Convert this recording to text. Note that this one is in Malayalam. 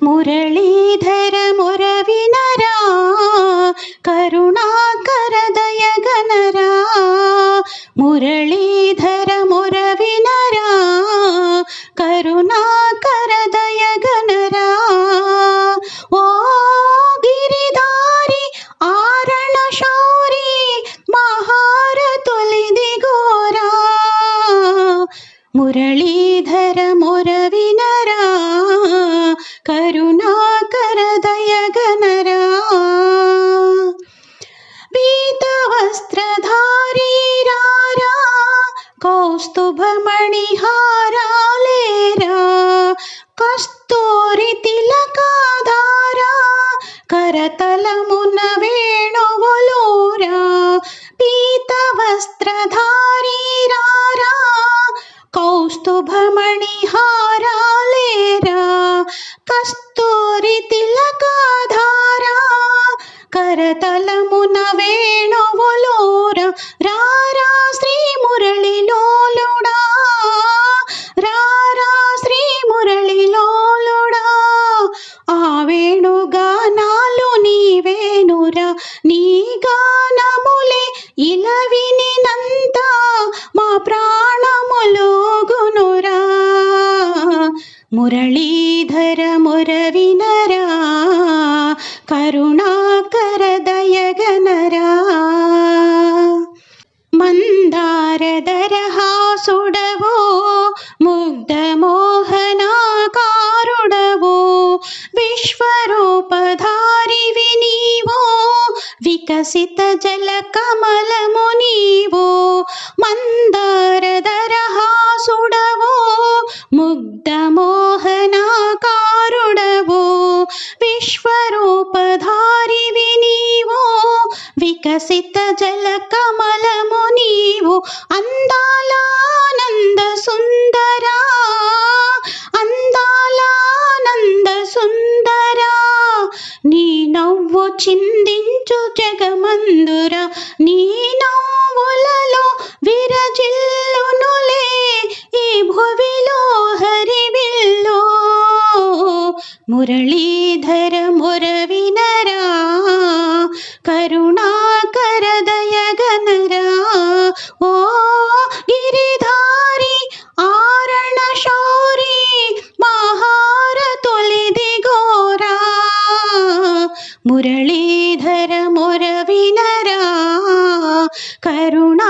മുരളീധര മുരവിനരാ കരുണാകരദയഗനരാ മുരളീധര മുരവിനരാ കരുണാകരദയഗനരാ ഓ ഗിരിധാരി ആരണശൗരി മഹാരതുലിതിഘോരാ മുരളീധര മുര కౌస్తుభమణిహారాలేరా కస్తూరి తిలకాధారా? కరతలమున వేణువులూరా? పీత వస్త్రధారీరారా కౌస్తుభమణిహారాలేరా కస్తూరి తిలకాధారా? కరతలమున पुरीधर मुरवि नरा करुणाकर दयग नरा दरहासुडवो मुग्धमोहनाकारुडवो विश्वरूप धारि विनीवो विकसित जल मन्दार അന്താലാനന്ദ സുന്ദര അന്താലാനന്ദ സുന്ദര നീ നവ്വു ചിന്തിച്ചു ജഗമന്ദുര നീ നവ്വുലോ വിരജില്ലു ഈ ഭുവിലോ ഹരിവില്ലോ. മുരളീധര മുരവിനരാ കരുണ മുരളീധര മുരവിനരാ കരുണാകരദയഗനരാ